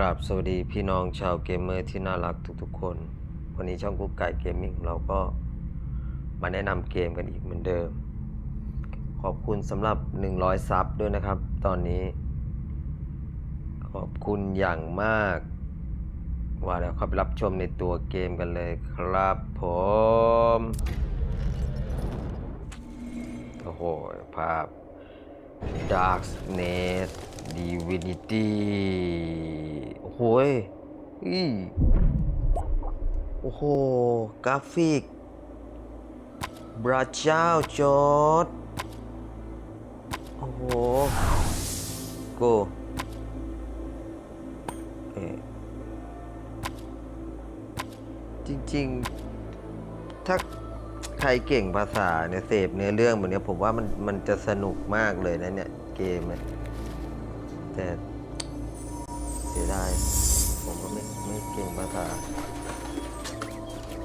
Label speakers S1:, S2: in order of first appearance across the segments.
S1: กราบสวัสดีพี่น้องชาวเกมเมอร์ที่น่ารักทุกๆคน วันนี้ช่องกุ๊กไก่เกมมิ่งของเราก็มาแนะนำเกมกันอีกเหมือนเดิม ขอบคุณสำหรับ 100 ซับด้วยนะครับ ตอนนี้ ขอบคุณอย่างมาก ว่าแล้วครับรับชมในตัวเกมกันเลยครับผม โอ้โห ภาพ Darkness Divinity โอ้โหอีโอ้โห กราฟิกพระเจ้าจอดโอ้โห โกจริง ๆ ถ้า ใครเก่งภาษาเนี่ยเสพเนื้อเรื่องแบบเนี้ยผมว่ามันมันจะสนุกมากเลยนะเนี่ยเกมเนี่ยแต่เสียดายผมก็ไม่ไม่เก่งภาษา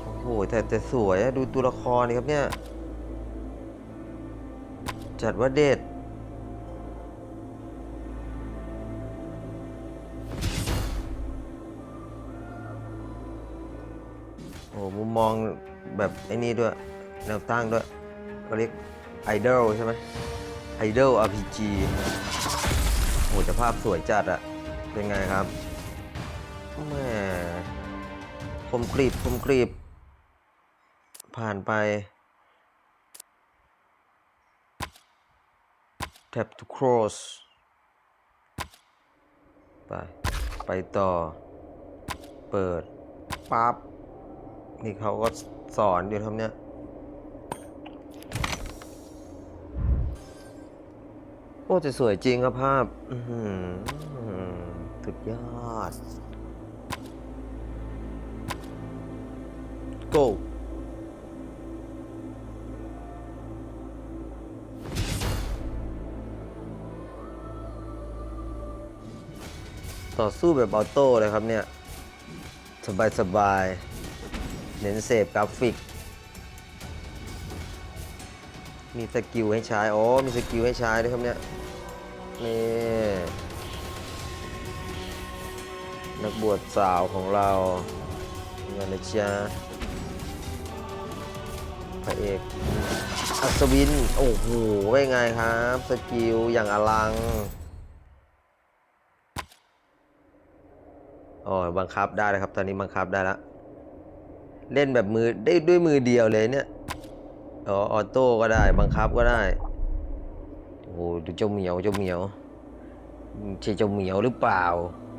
S1: โอ้โหแต่แต่สวยอะดูตัวละครนี่ครับเนี่ย จัดว่าเด็ดโอ้โหมุมมองแบบไอ้นี่ด้วย แนวตั้งด้วยเขาเรียกไอดอลใช่ไหมไอดอล RPG โอ้โหแต่ภาพสวยจัดอะเป็นไงครับแม่คมกรีบคมกรีบ ผ่านไป tap to cross ไป ไปต่อ เปิด ปั๊บ นี่เขาก็สอนอยู่ทำเนี้ย โอ้แต่สวยจริงครับภาพสุดยอด go ต่อสู้แบบออโต้เลยครับเนี่ย สบายสบายๆเน้นเสพกราฟิก มีสกิลให้ใช้อ๋อมีสกิลให้ใช้ด้วยครับเนี่ย นี่ นักบวชสาวของเราเงินนะจ๊ะพระเอกอัศวิน โอ้โหเป็นไงครับ สกิลอย่างอลังอ๋อบังคับได้แล้วครับ ตอนนี้บังคับได้แล้วเล่นแบบมือได้ด้วยมือเดียวเลยเนี่ย อ๋อ ออโต้ก็ได้ บังคับก็ได้ โอ้โหดูเจ้าเหมียวเจ้าเหมียวใช่เจ้าเหมียวหรือเปล่า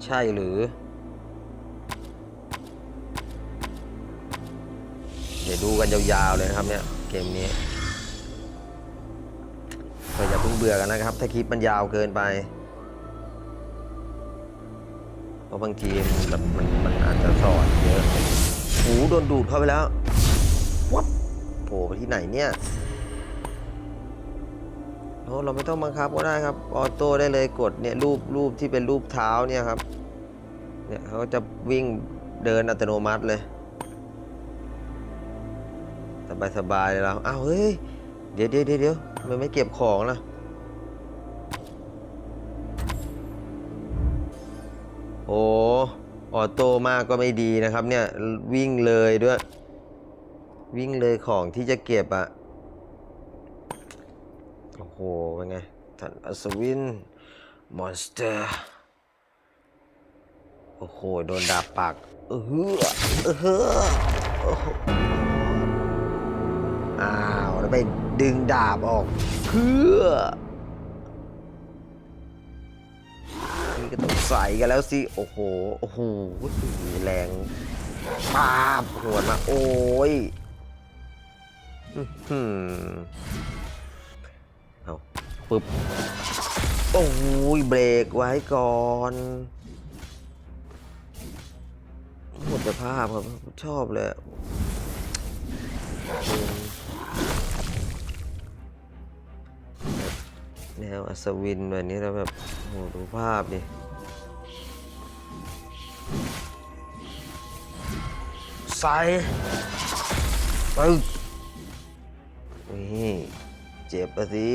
S1: ใช่หรือ เดี๋ยวดูกันยาวๆเลยนะครับเนี่ยเกมนี้ก็อย่าเพิ่งเบื่อกันนะครับ ถ้าคลิปมันยาวเกินไปเพราะบางทีมันแบบมันมันอาจจะสอนเยอะโอ้โหโดนดูดเข้าไปแล้ววับโผล่ไปที่ไหนเนี่ย เราไม่ต้องบังคับก็ได้ครับออโต้ได้เลยกดเนี่ยรูปรูปที่เป็นรูปเท้าเนี่ยครับเนี่ยเขาก็จะวิ่งเดินอัตโนมัติเลย สบายสบายเลยเราอ้าวเฮ้ยเดี๋ยวเดี๋ยวเดี๋ยวมันไม่เก็บของล่ะโอ้ออโต้มากก็ไม่ดีนะครับเนี่ยวิ่งเลยด้วย วิ่งเลยของที่จะเก็บอะ โอ้โห เป็นไงท่านอัศวิน มอนสเตอร์ โอ้โห โดนดาบปาก เออเฮ้อเออเฮ้อโอ้โหอ้าว แล้วไปดึงดาบออกเพื่อนี่ก็ต้องใส่กันแล้วสิ โอ้โห โอ้โห แรงปาบหัวมา โอ้ย อื้อหือเอา ปึ๊บ โอ้ยเบรกไว้ก่อนหมดสภาพครับ ชอบเลยแนวอัศวินแบบนี้แล้วแบบโหดูภาพดิใส่ปึ๊กนี่เจ็บปะสิ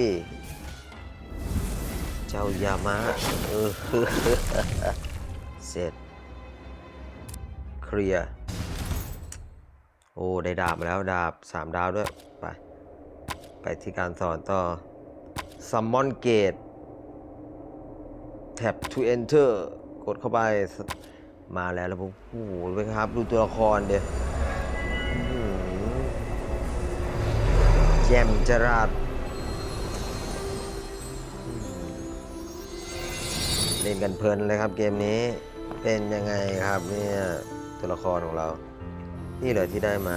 S1: เจ้ายามะเสร็จ เคลียร์ โอ้ ได้ดาบมาแล้วดาบสามดาวด้วย ไป ไปที่การสอนต่อ Summon Gate Tap to Enter กดเข้าไปมาแล้วแล้วผมโอ้โหไปครับ ดูตัวละครเดียวแจมจราด ล่นกันเพลินเลยครับเกมนี้เป็นยังไงครับเนี่ยตัวละครของเรา นี่เหรอที่ได้มา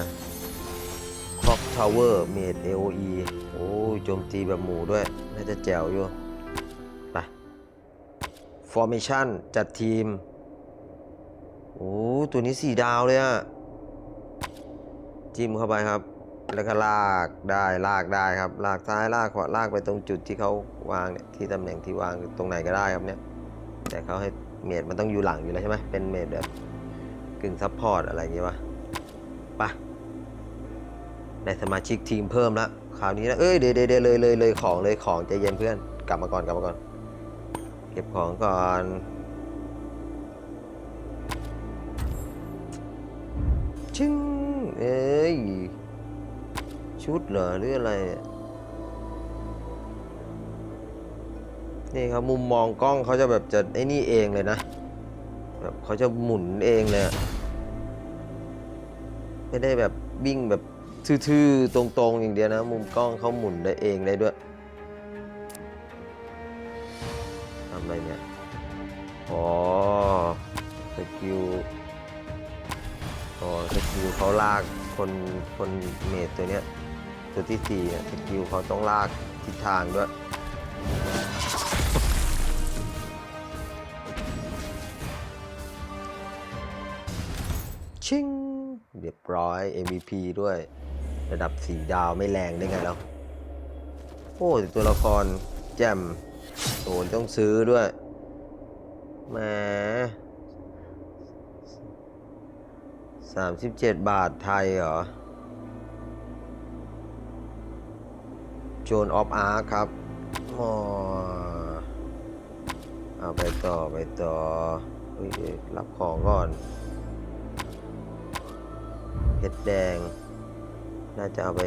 S1: Clock Tower Made AOE โอ้โจมตีแบบหมู่ด้วย น่าจะแจ๋วอยู่ไป Formation จัดทีม โอ้ตัวนี้สี่ดาวเลยอะจิ้มเข้าไปครับ แล้วก็ลากได้ลากได้ครับ ลากซ้ายลากขวาลากไปตรงจุดที่เขาวางเนี่ยที่ตำแหน่งที่วางตรงไหนก็ได้ครับเนี่ย แต่เขาให้เมดมันต้องอยู่หลังอยู่แล้วใช่ไหมเป็นเมดแบบกึ่งซัพพอร์ตอะไรอย่างงี้วะไปได้สมาชิกทีมเพิ่มแล้วคราวนี้นะเอ้ยเดเดี๋ยวเดี๋ยวเลยเลยเลยของเลยของใจเย็นเพื่อนกลับมาก่อนกลับมาก่อน เก็บของก่อนชึ้งเอ้ยชุดเหรอหรืออะไรเนี่ย นี่ครับมุมมองกล้องเขาจะแบบจะไอ้นี่เองเลยนะ แบบเขาจะหมุนเองเลยไม่ได้แบบวิ่งแบบทื่อๆ ตรงๆ อย่างเดียวนะ มุมกล้องเขาหมุนได้เองได้ด้วยทำอะไรเนี่ย อ๋อ สกิล อ๋อ สกิลเขาลากคนคนเมดตัวเนี้ย ตัวที่สี่สกิลเขาต้องลากทิศทางด้วย ชิงเรียบร้อย MVP ด้วย ระดับสีดาวไม่แรงได้ไงแล้ว โอ้ตัวละครแจ่มโอ้ต้องซื้อด้วยแหม37บาทไทยเหรอโจนออฟอาร์ครับอ๋อเอาไปต่อไปต่อเฮ้ยรับของก่อน เพชรแดง น่าจะเอาไป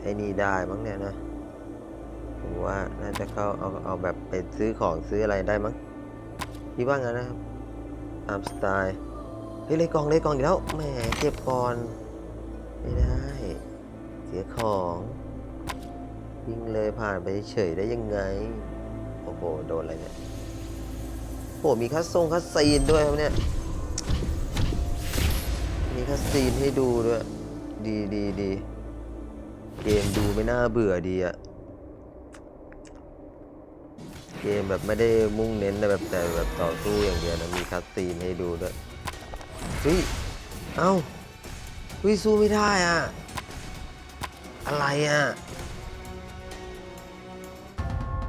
S1: ไอ้นี่ได้มั้งเนี่ยนะผมว่าน่าจะเข้าเอาเอาแบบไปซื้อของซื้ออะไรได้มั้งพี่ว่างั้นนะครับตามสไตล์เฮ้ยเลยกองเลยกองอีกแล้วแหมเก็บก่อนไม่ได้ เสียของวิ่งเลยผ่านไปเฉยได้ยังไง โอ้โห โดนอะไรเนี่ยโอ้มีคัสซงคัสซีนด้วยครับเนี่ย มีคัสซีนให้ดูด้วย ดีดีดีเกมดูไม่น่าเบื่อดีอะเกมแบบไม่ได้มุ่งเน้นแต่แบบแต่แบบต่อสู้อย่างเดียวนะมีคัสซีนให้ดูด้วยเฮ้ยเอ้าเฮ้ยสู้ไม่ได้อะอะไรอะ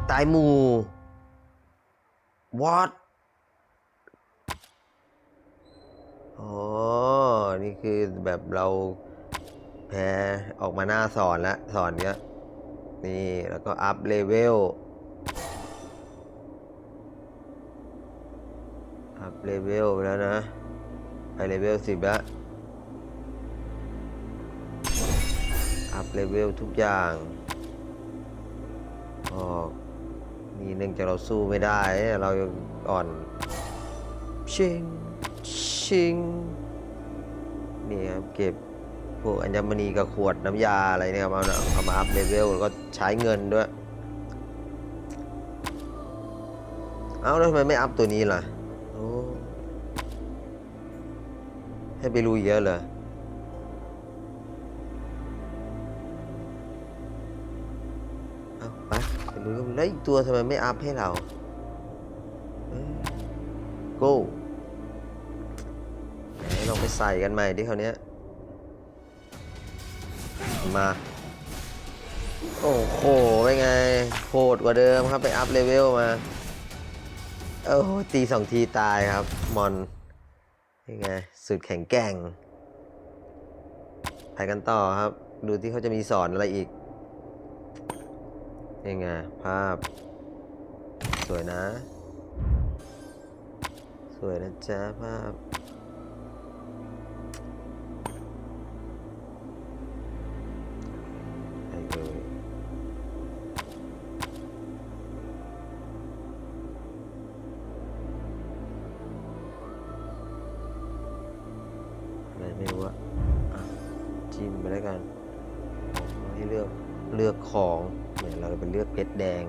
S1: ตายหมู่ what อ๋อ นี่คือแบบเราแพ้ออกมาหน้าสอนแล้วสอนเนี้ยนี่แล้วก็อัพเลเวล อัพเลเวลแล้วนะ ไปเลเวลสิบแล้ว อัพเลเวลทุกอย่างออกนี่เนื่องจากเราสู้ไม่ได้ เราอ่อนชิง ชิงนี่ครับเก็บพวกอัญมณีกับขวดน้ำยาอะไรเนี่ยครับเอาเอามาอัพเลเวลแล้วก็ใช้เงินด้วย เอาแล้วทำไมไม่อัพตัวนี้ล่ะโอ้ให้ไปลุยเยอะเลยเอาไปไปลุยกันแล้วอีกตัวทำไมไม่อัพให้เราโก้ลองไป ใส่กันใหม่ดิคราวนี้ย มา โอ้โหเป็นไงโหดกว่าเดิมครับไปอัพเลเวลมา โอ้ตีสองทีตายครับ มอนยังไง สุดแข็งแกร่งไปกันต่อครับ ดูที่เขาจะมีสอนอะไรอีกยังไง ภาพ สวยนะ สวยนะจ๊ะภาพ แล้วกันให้เลือกเลือกของเนี่ยเราเป็นเลือกเพชรแดง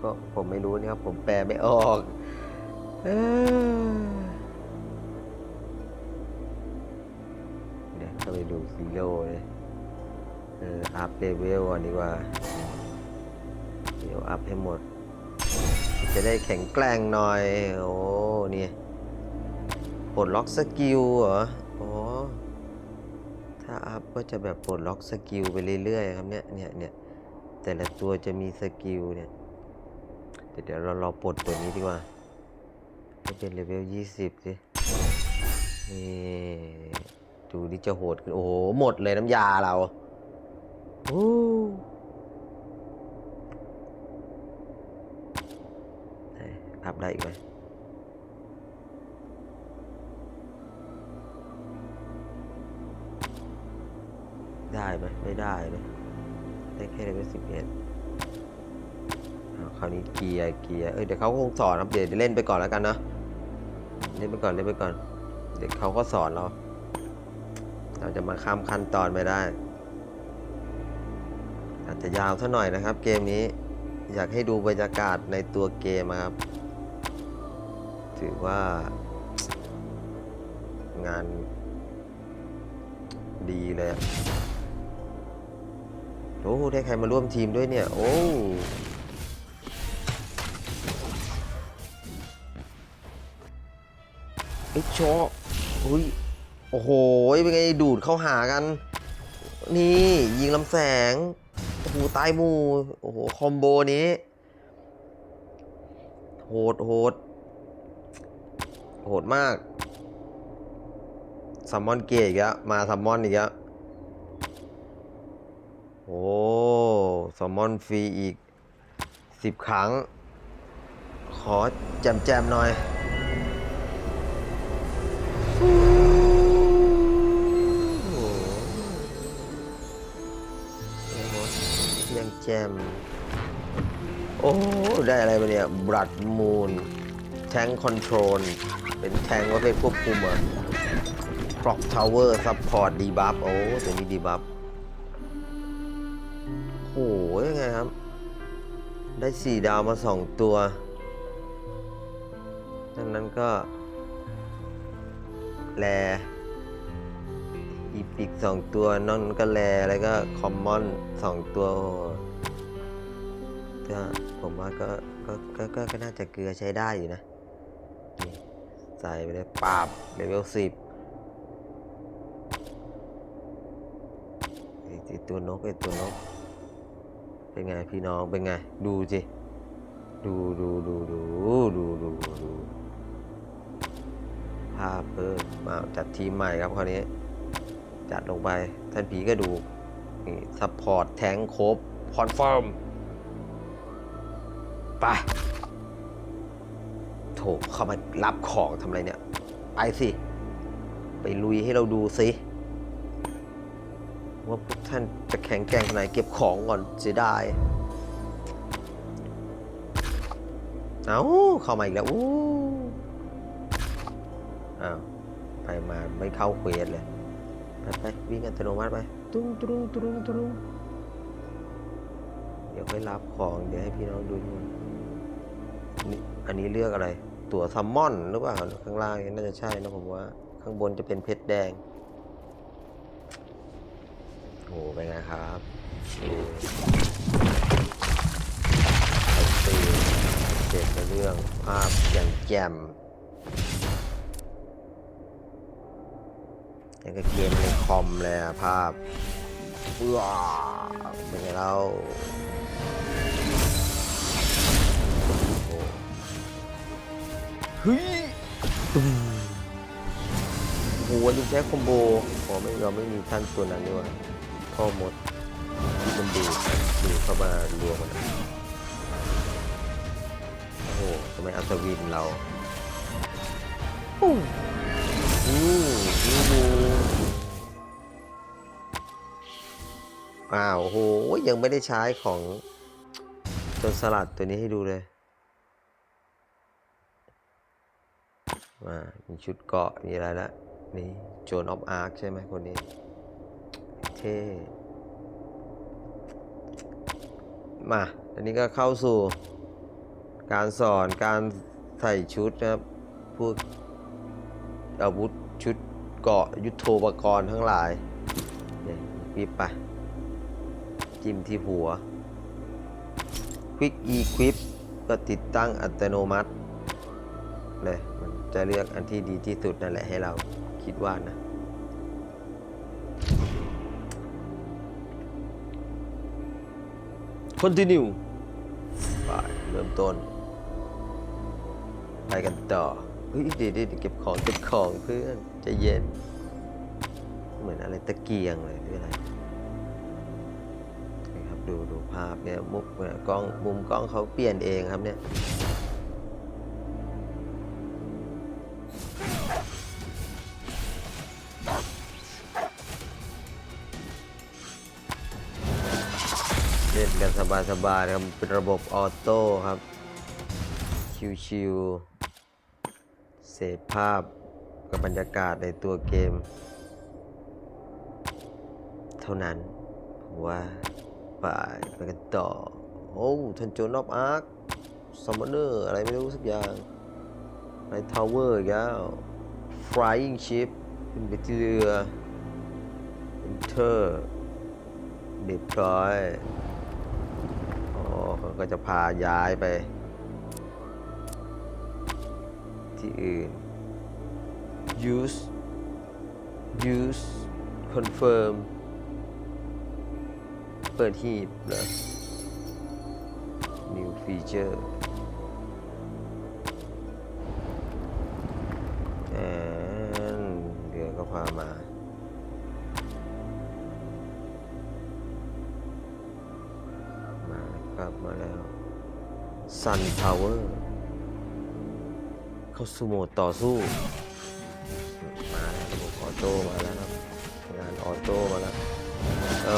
S1: ก็ผมไม่รู้นี่ครับ ผมแปลไม่ออกเอ้ยเดี๋ยวเข้าไปดูซีโร่เลยเอออัพเลเวลก่อนดีกว่า เดี๋ยวอัพให้หมด จะได้แข็งแกร่งหน่อย โอ้เนี่ยปลดล็อกสกิลเหรอ อ๋อถ้าอัพก็จะแบบปลดล็อกสกิลไปเรื่อยๆครับเนี่ยเนี่ยเนี่ยแต่ละตัวจะมีสกิลเนี่ยเดี๋ยวเดี๋ยวเราปลดตัวนี้ดีกว่าให้เป็นเลเวลยี่สิบสินี่ดูดิจะโหดขึ้นโอ้โหหมดเลยน้ำยาเราโอ้อัพได้อีกไหม ได้ไหมไม่ได้เลยได้แค่เลเวลสิบเอ็ดคราวนี้เกียร์เกียร์เอ้ยเดี๋ยวเขาคงสอนครับเดี๋ยวเล่นไปก่อนแล้วกันนะเล่นไปก่อนเล่นไปก่อน เดี๋ยวเขาก็สอนเรา เราจะมาข้ามขั้นตอนไปได้ อาจจะยาวซะหน่อยนะครับ เกมนี้อยากให้ดูบรรยากาศในตัวเกมอะครับ ถือว่า งานดีเลย โอ้ได้ใครมาร่วมทีมด้วยเนี่ย โอ้ไอ้โชะอุ้ย โอ้โห เป็นไงดูดเข้าหากัน นี่ยิงลำแสง โอ้โห ตายมู โอ้โห คอมโบนี้ โหดโหดโหดมากซัมมอนเกตอีกแล้วมาซัมมอนอีกแล้ว โอ้ซัมอนฟรีอีกสิบครั้ง ขอแจมแจมหน่อย ยังแจม โอ้ ได้อะไรมาเนี่ย บลัดมูน แทงคอนโทรล เป็นแทงว่าไปควบคุมเหรอะ Clock Tower Support Debuff โอ้ ตัวนี้ Debuff โได้สี่ดาวมาสองตัว ดังนั้นก็ แลอีพิกสองตัวนอกนั้นก็แลแล้วก็คอมมอนสองตัวก็ผมว่าก็ก็ก็ก็ก็น่าจะเกลือใช้ได้อยู่นะ ใส่ไปเลยปราบเลเวลสิบไอ้ไอ้ตัวนกไอ้ตัวนก เป็นไงพี่น้องเป็นไง ดูสิดูดูดูดูดูดูดูภาพเพิ่มมาจัดทีมใหม่ครับคราวนี้ จัดลงไปท่านผีก็ดูนี่ซัพพอร์ตแทงครบคอนเฟิร์มไปโถเข้ามารับของทำอะไรเนี่ยไปสิ ไปลุยให้เราดูสิว่าพวก ท่านจะแข็งแกร่งขนาดไหนเก็บของก่อนเสียดาย เอาเข้ามาอีกแล้วอู้อ้าวไปมาไม่เข้าเควสเลย ไปไปวิ่งอัตโนมัติไป ตุ้งตุ้งตุ้งตุ้งเดี๋ยวค่อยรับของ เดี๋ยวให้พี่น้องดูนี่อันนี้เลือกอะไร ตั๋วซัมมอนหรือเปล่าข้างล่างนี่น่าจะใช่นะผมว่า ข้างบนจะเป็นเพชรแดง โอ้เป็นไงครับดูตีเด็ดเรื่องภาพอย่างแจ่มยังกับเกมในคอมเลยภาพว้าเป็นไงเราโอ้เฮ้ยตุ้มโอ้โหดูใช้คอมโบอ๋อไม่เราไม่มีท่านตัวนั้นด้วย พ่อมดที่มันดูดดูดเข้ามารวมกันโอ้โหทำไมอัศวินเราอู้อู้ดูอ้าวโหยังไม่ได้ใช้ของจนสลัดตัวนี้ให้ดูเลยมามีชุดเกาะมีอะไรละนี่โจนออฟอาร์คใช่ไหมคนนี้ มาอันนี้ก็เข้าสู่ การสอนการใส่ชุดนะครับพวกอาวุธชุดเกาะยุทโธปกรณ์ทั้งหลายเนี่ยวิบไป จิ้มที่หัว Quick Equip ก็ติดตั้งอัตโนมัติเลยมันจะเลือกอันที่ดีที่สุดนั่นแหละให้เราคิดว่านะ Continue ไปเริ่มต้น ไปกันต่อเฮ้ยเดี๋ยวเดี๋ยวเก็บของเก็บของเพื่อนใจะเย็น เหมือนอะไรตะเกียงเลยหรืออะไรครับดูดูภาพเนี่ยมุกเนี่ยกล้องมุมกล้องเขาเปลี่ยนเองครับเนี่ย สบายๆนะครับเป็นระบบออโต้ครับ ชิวๆเสพภาพกับบรรยากาศในตัวเกม เท่านั้นผมว่าไปไปกันต่อ โอ้ทันโจนอฟอาร์คซัมมอนเนอร์อะไรไม่รู้สักอย่างในทาวเวอร์อีกแล้ว flying ship ขึ้นไปที่เรือ enter เรียบร้อยอ๋อเขา ก็จะพาย้ายไป ที่อื่น use use confirm เปิดหีบเหรอ new feature แอนเดี๋ยวก็พามา มาแล้วครับมาแล้ว Sun Tower เข้าสู่โหมดต่อสู้ มาแล้วระบบออโต้มาแล้วครับงานออโต้มาแล้วเอ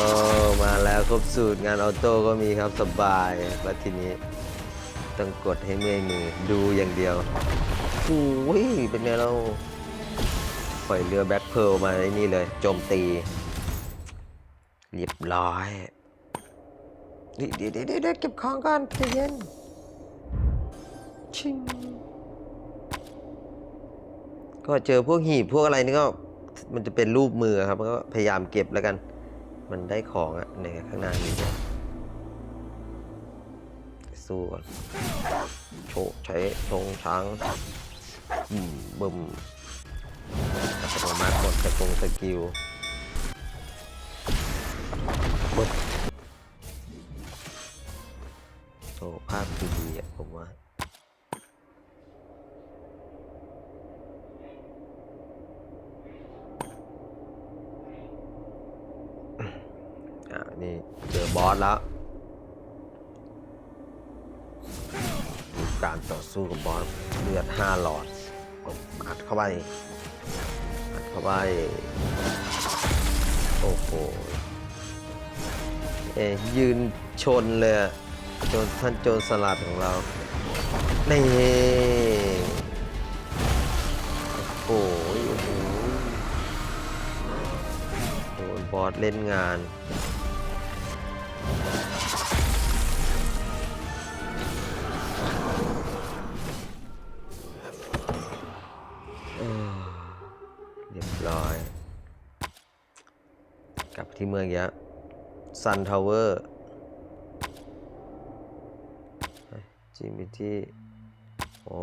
S1: อมาแล้วครบสูตรงานออโต้ก็มีครับสบายแล้วทีนี้ต้องกดให้เมื่อยมือดูอย่างเดียวโอ้ยเป็นไงเราปล่อยเรือแบ็คเพลมาไอ้นี่เลยโจมตี เรียบร้อย เดี๋ยวเดี๋ยวเดี๋ยวเก็บของก่อนใจเย็น ชิง ก็เจอพวกหีบพวกอะไรนี่ก็มันจะเป็นรูปมือครับก็พยายามเก็บแล้วกัน มันได้ของอะในข้างหน้านี้สู้ก่อนโชว์ใช้ชงช้างอืมบึมอัตโนมัติกดกระตรงสกิล โอ้ภาพคือดีอะผมว่าอ่านี่เจอบอสแล้ว การต่อสู้กับบอสเลือด5หลอดอัดเข้าไปอัดเข้าไป โอ้โห เอยยืนชนเลย โจนท่านโจรสลัดของเรา นี่ โอ้โหโอ้โหโดนบอสเล่นงานเรียบร้อย กลับที่เมืองอีกแล้วซันทาวเวอร์ จิมไปที่ โอ้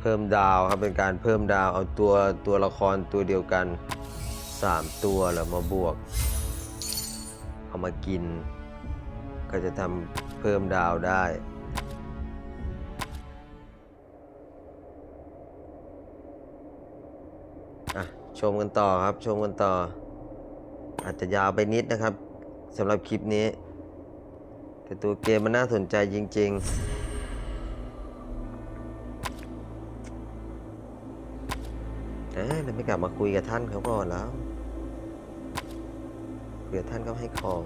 S1: เพิ่มดาวครับ เป็นการเพิ่มดาว เอาตัวตัวละครตัวเดียวกัน 3 ตัวแล้วมาบวก เอามากิน ก็จะทำเพิ่มดาวได้อะชมกันต่อครับ ชมกันต่อ อาจจะยาวไปนิดนะครับสำหรับคลิปนี้ แต่ตัวเกมมันน่าสนใจจริงๆเอ้ยเราไม่กลับมาคุยกับท่านเขาก่อนแล้วเผื่อท่านก็ให้ของ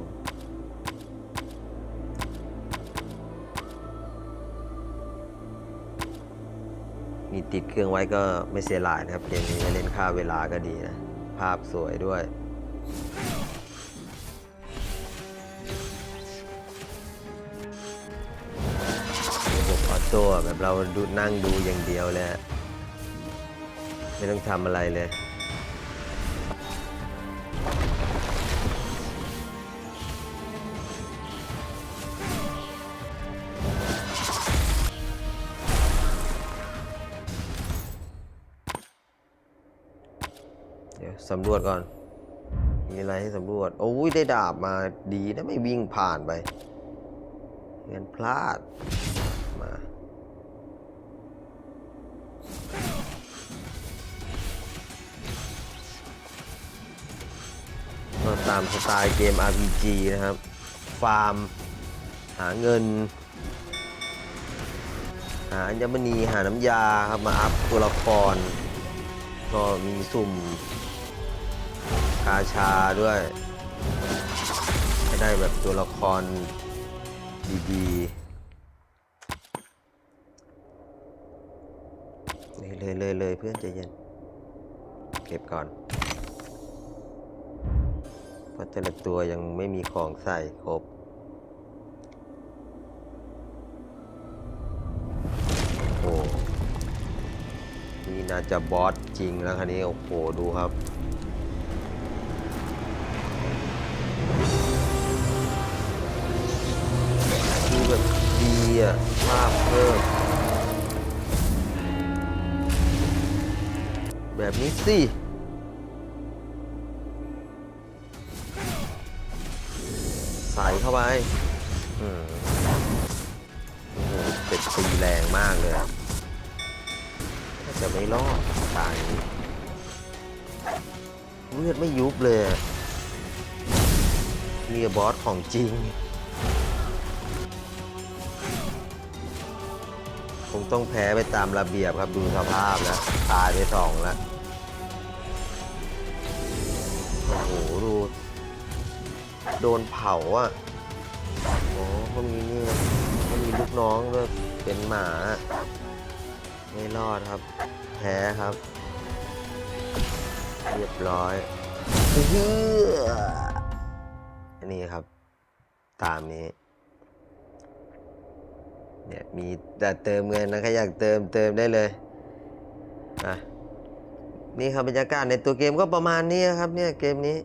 S1: มีติดเครื่องไว้ก็ไม่เสียหลายนะครับเกมนี้เล่นค่าเวลาก็ดีนะ ภาพสวยด้วย ต้อะแบบเราดูนั่งดูอย่างเดียวเลยอะไม่ต้องทำอะไรเลยเดี๋ยวสำรวจก่อน มีอะไรให้สำรวจ โอ้ยได้ดาบมาดีนะไม่วิ่งผ่านไปเงินพลาด มา ตามสไตล์เกม RPG นะครับ ฟาร์ม หาเงิน หาอัญมณีหาน้ำยาครับ มาอัพตัวละคร ก็มีสุ่มกาชาด้วยให้ได้แบบตัวละครดีๆ เลยเลยเลยเลยเพื่อนใจเย็น เก็บก่อน เพราะแต่ละตัวยังไม่มีของใส่ครบ โอ้นี่น่าจะบอสจริงแล้วคันนี้ โอ้โห ดูครับดูแบบดีอะภาพเพิ่มแบบนี้สิ ไปอืมโอ้โหเป็ดตีแรงมากเลยถ้าจะไม่รอดตายเลือดไม่ยุบเลยอะนี่บอสของจริง คงต้องแพ้ไปตามระเบียบครับดูสภาพแล้วตายไปสองแล้วโอ้โหดู โดนเผาอะ ก็มีนี่ก็มีลูกน้องด้วยเป็นหมา ไม่รอดครับ แพ้ครับ เรียบร้อยเฮ้อันนี้ครับ ตามนี้ เนี่ยมีแต่เติมเงินนะใครอยากเติมเติมได้เลยอะนี่ครับบรรยากาศในตัวเกมก็ประมาณนี้ครับเนี่ยเกมนี้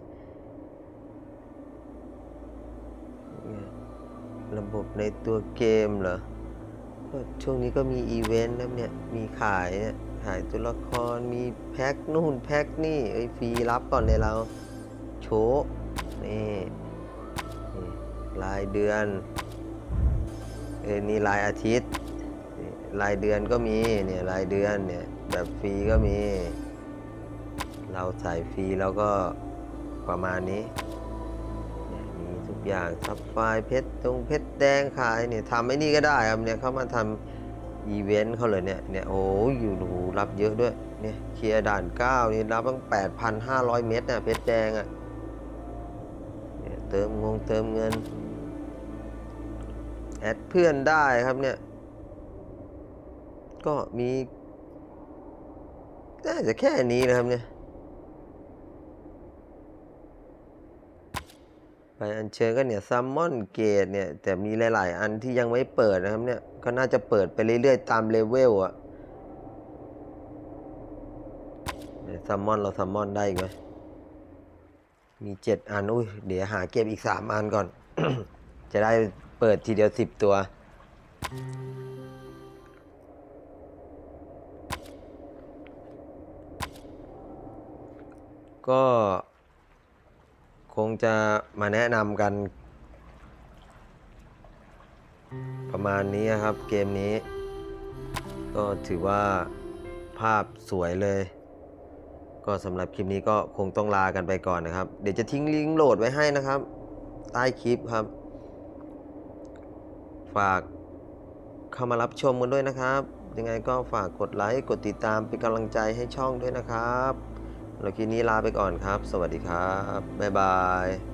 S1: เนี่ย ระบบในตัวเกมเหรอก็ช่วงนี้ก็มีอีเวนต์นะเนี่ย มีขายเนี่ยขายตัวละคร มีแพ็คนู่นแพ็คนี่เอ้ยฟรีรับก่อนเลยเรา โชนี่รายเดือน เอ้ยนี่รายอาทิตย์ รายเดือนก็มี เนี่ยรายเดือนเนี่ยแบบฟรีก็มี เราใส่ฟรีแล้วก็ประมาณนี้ อย่างซับไฟเพชรตรงเพชรแดงขายเนี่ยทำไอ้นี่ก็ได้ครับเนี่ยเขามาทำอีเวนต์เขาเลยเนี่ยเนี่ยโอ้อยู่ดูรับเยอะด้วยเนี่ยเคลียร์ด่านเก้านี่รับตั้ง 8,500 เม็ดน่ะเพชรแดงอะเนี่ยเติมงงเติมเงินแอดเพื่อนได้ครับเนี่ย ก็มีน่าจะแค่นี้นะครับเนี่ย ไปอัญเชิญก็เนี่ยซัมมอนเกตเนี่ย แต่มีหลาย ๆ อันที่ยังไม่เปิดนะครับเนี่ย ก็น่าจะเปิดไปเรื่อย ๆ ตามเลเวลอะซัมมอนเราซัมมอนได้อีกไหมมีเจ็ดอัน อุ้ย เดี๋ยวหาเก็บอีกสามอันก่อน จะได้เปิดทีเดียวสิบตัว ก็ คงจะมาแนะนำกัน ประมาณนี้ครับเกมนี้ ก็ถือว่าภาพสวยเลย ก็สำหรับคลิปนี้ก็คงต้องลากันไปก่อนนะครับ เดี๋ยวจะทิ้งลิงก์โหลดไว้ให้นะครับ ใต้คลิปครับ ฝากเข้ามารับชมกันด้วยนะครับ ยังไงก็ฝากกดไลค์ กดติดตามเป็นกำลังใจให้ช่องด้วยนะครับ แล้วคลิปนี้ลาไปก่อนครับ สวัสดีครับ บ๊ายบาย